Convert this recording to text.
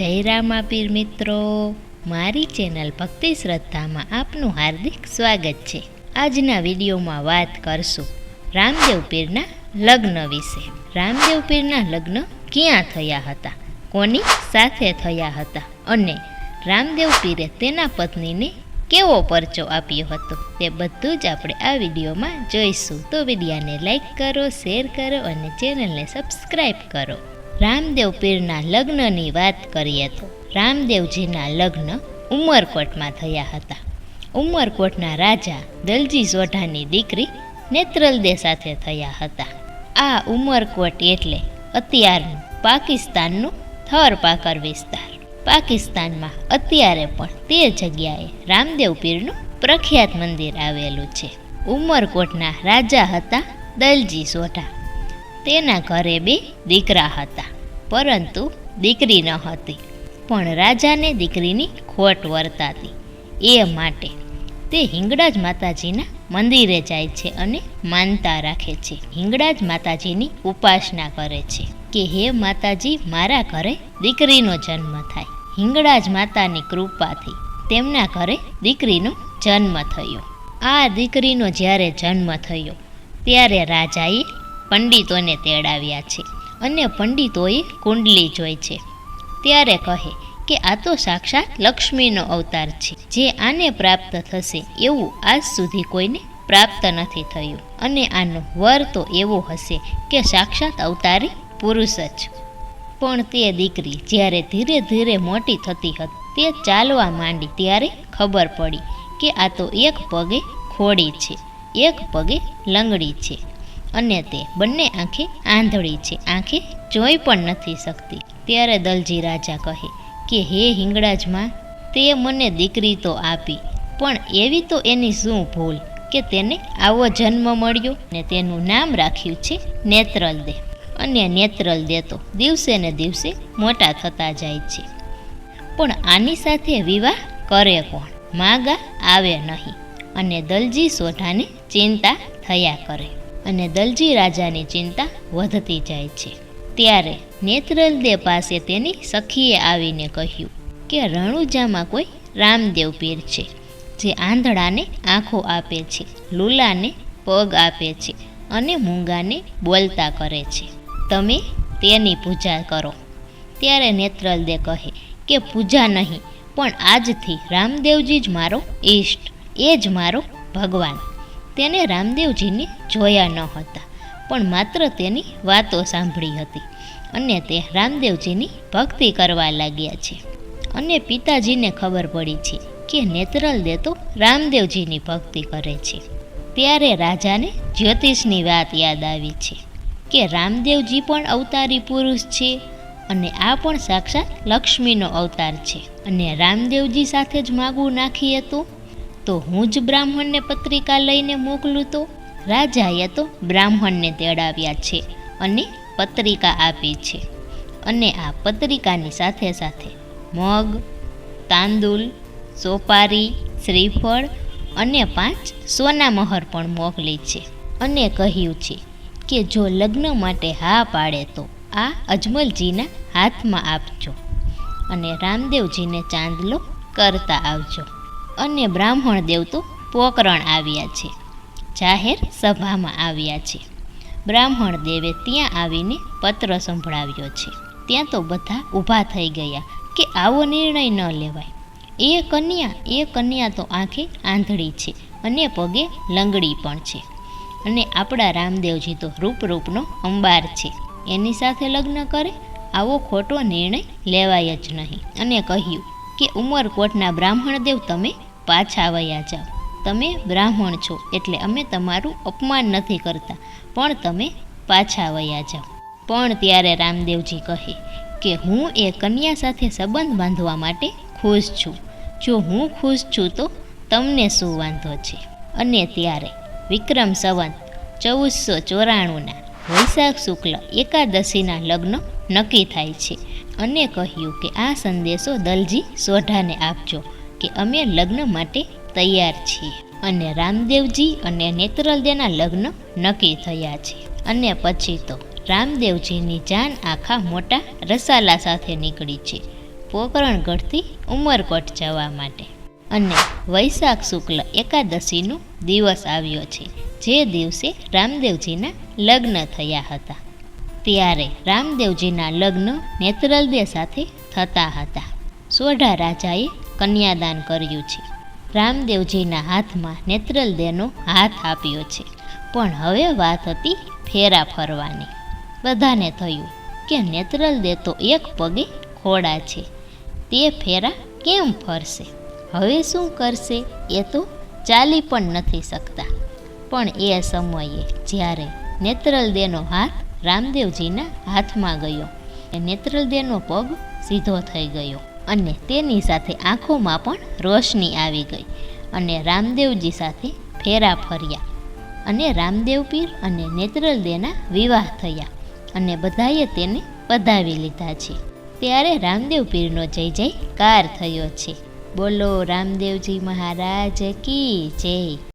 જય રામાપીર મિત્રો. મારી ચેનલ ભક્તિ શ્રદ્ધામાં આપનું હાર્દિક સ્વાગત છે. આજના વિડીયોમાં વાત કરશું રામદેવ પીરના લગ્ન વિશે. રામદેવ પીરના લગ્ન ક્યાં થયા હતા? કોની સાથે થયા હતા? અને રામદેવ પીરે તેના પત્નીને કેવો પરચો આપ્યો હતો? તે બધું જ આપણે આ વિડીયોમાં જોઈશું. તો વિડીયાને લાઈક કરો, શેર કરો અને ચેનલને સબસ્ક્રાઈબ કરો. રામદેવ પીરના લગ્નની વાત કરીએ તો રામદેવજીના લગ્ન ઉમરકોટમાં થયા હતા. ઉમરકોટના રાજા દલજી સોઢાની દીકરી નેત્રલદે સાથે થયા હતા. આ ઉમરકોટ એટલે અત્યારનું પાકિસ્તાનનું થર પાકર વિસ્તાર. પાકિસ્તાનમાં અત્યારે પણ તે જગ્યાએ રામદેવ પીરનું પ્રખ્યાત મંદિર આવેલું છે. ઉમરકોટના રાજા હતા દલજી સોઢા. તેના ઘરે બે દીકરા હતા, પરંતુ દીકરી ન હતી. પણ રાજાને દીકરીની ખોટ વર્તાતી. એ માટે તે હિંગળાજ માતાજીના મંદિરે જાય છે અને માનતા રાખે છે. હિંગળાજ માતાજીની ઉપાસના કરે છે કે, હે માતાજી, મારા ઘરે દીકરીનો જન્મ થાય. હિંગળાજ માતાની કૃપાથી તેમના ઘરે દીકરીનો જન્મ થયો. આ દીકરીનો જ્યારે જન્મ થયો, ત્યારે રાજાએ પંડિતોને તેડાવ્યા છે અને પંડિતોએ કુંડલી જોઈ છે. ત્યારે કહે કે આ તો સાક્ષાત લક્ષ્મીનો અવતાર છે. જે આને પ્રાપ્ત થશે એવું આજ સુધી કોઈને પ્રાપ્ત નથી થયું. અને આનો વર તો એવો હશે કે સાક્ષાત અવતારી પુરુષ જ. પણ તે દીકરી જ્યારે ધીરે ધીરે મોટી થતી હતી, તે ચાલવા માંડી ત્યારે ખબર પડી કે આ તો એક પગે ખોડી છે, એક પગે લંગડી છે. અને તે બંને આંખે આંધળી છે. આંખે જોઈ પણ નથી શકતી. ત્યારે દલજી રાજા કહે, કે હે હિંગળાજમાં, તે મને દીકરી તો આપી, પણ એવી તો એની શું ભૂલ કે તેને આવો જન્મ મળ્યો ને તેનું નામ રાખ્યું છે નેત્રલદે અને નેત્રલદે તો દિવસે ને દિવસે મોટા થતા જાય છે. પણ આની સાથે વિવાહ કરે કોણ? માગા આવે નહીં. અને દલજી સોઢાને ચિંતા થયા કરે. અને દલજી રાજાની ચિંતા વધતી જાય છે. ત્યારે નેત્રલદે પાસે તેની સખીએ આવીને કહ્યું કે રણુજામાં કોઈ રામદેવ પીર છે, જે આંધળાને આંખો આપે છે, લૂલાને પગ આપે છે અને મૂંગાને બોલતા કરે છે. તમે તેની પૂજા કરો. ત્યારે નેત્રલદે કહે કે પૂજા નહીં, પણ આજથી રામદેવજી જ મારો ઈષ્ટ, એ જ મારો ભગવાન. તેને રામદેવજીને જોયા ન હતા. પણ માત્ર તેની વાતો સાંભળી હતી અને તે રામદેવજીની ભક્તિ કરવા લાગ્યા છે. અને પિતાજીને ખબર પડી છે કે નેત્રલદે તો રામદેવજીની ભક્તિ કરે છે. ત્યારે રાજાને જ્યોતિષની વાત યાદ આવી છે કે રામદેવજી પણ અવતારી પુરુષ છે અને આ પણ સાક્ષાત લક્ષ્મીનો અવતાર છે. અને રામદેવજી સાથે જ માગવું નાખીએ તો તો હું જ બ્રાહ્મણને પત્રિકા લઈને મોકલું તો? રાજાએ તો બ્રાહ્મણને તેડાવ્યા છે અને પત્રિકા આપી છે. અને આ પત્રિકાની સાથે સાથે મગ તાંદુલ સોપારી, શ્રીફળ અને પાંચ સોના મહર પણ મોકલી છે. અને કહ્યું છે કે જો લગ્ન માટે હા પાડે તો આ અજમલજીના હાથમાં આપજો અને રામદેવજીને ચાંદલો કરતા આવજો. અને બ્રાહ્મણ દેવ તો પોકરણ આવ્યા છે. જાહેર સભામાં આવ્યા છે. બ્રાહ્મણ દેવે ત્યાં આવીને પત્ર સંભળાવ્યો છે. ત્યાં તો બધા ઊભા થઈ ગયા કે આવો નિર્ણય ન લેવાય. એ કન્યા એ કન્યા તો આંખે આંધળી છે અને પગે લંગડી પણ છે. અને આપણા રામદેવજી તો રૂપરૂપનો અંબાર છે. એની સાથે લગ્ન કરે, આવો ખોટો નિર્ણય લેવાય જ નહીં. અને કહ્યું કે ઉમરકોટના બ્રાહ્મણદેવ તમે પાછા વયા જાઓ. તમે બ્રાહ્મણ છો એટલે અમે તમારું અપમાન નથી કરતા. પણ તમે પાછા વયા જાઓ. પણ ત્યારે રામદેવજી કહે કે હું એ કન્યા સાથે સંબંધ બાંધવા માટે ખુશ છું. જો હું ખુશ છું તો તમને શું વાંધો છે? અને ત્યારે વિક્રમ સંવંત ચૌદસો ચોરાણુંના વૈશાખ શુક્લ એકાદશીના લગ્ન નક્કી થાય છે અને કહ્યું કે આ સંદેશો દલજી સોઢાને આપજો કે અમે લગ્ન માટે તૈયાર છીએ અને રામદેવજી અને નેત્રલદેના લગ્ન નક્કી થયા છે. અને પછી તો રામદેવજીની જાન આખા મોટા રસાલા સાથે નીકળી છે. પોકરણગઢથી ઉમરકોટ જવા માટે. અને વૈશાખ શુક્લ એકાદશીનો દિવસ આવ્યો છે. જે દિવસે રામદેવજીના લગ્ન થયા હતા. ત્યારે રામદેવજીના લગ્ન નેત્રલદે સાથે થતા હતા. સોઢા રાજાએ કન્યાદાન કર્યું છે. રામદેવજીના હાથમાં નેત્રલદેનો હાથ આપ્યો છે. પણ હવે વાત હતી ફેરા ફરવાની. બધાને થયું કે નેત્રલદે તો એક પગે ખોડા છે. તે ફેરા કેમ ફરશે? હવે શું કરશે? એ તો ચાલી પણ નથી શકતા. પણ એ સમયે જ્યારે નેત્રલદેનો હાથ રામદેવજીના હાથમાં ગયો, એ નેત્રલદેનો પગ સીધો થઈ ગયો. અને તેની સાથે આંખોમાં પણ રોશની આવી ગઈ અને રામદેવજી સાથે ફેરા ફર્યા અને રામદેવ પીર અને નેત્રલદેના વિવાહ થયા અને બધાએ તેને પધાવી લીધા છે. ત્યારે રામદેવ પીરનો જય જયકાર થયો છે. બોલો રામદેવજી મહારાજ કી જય.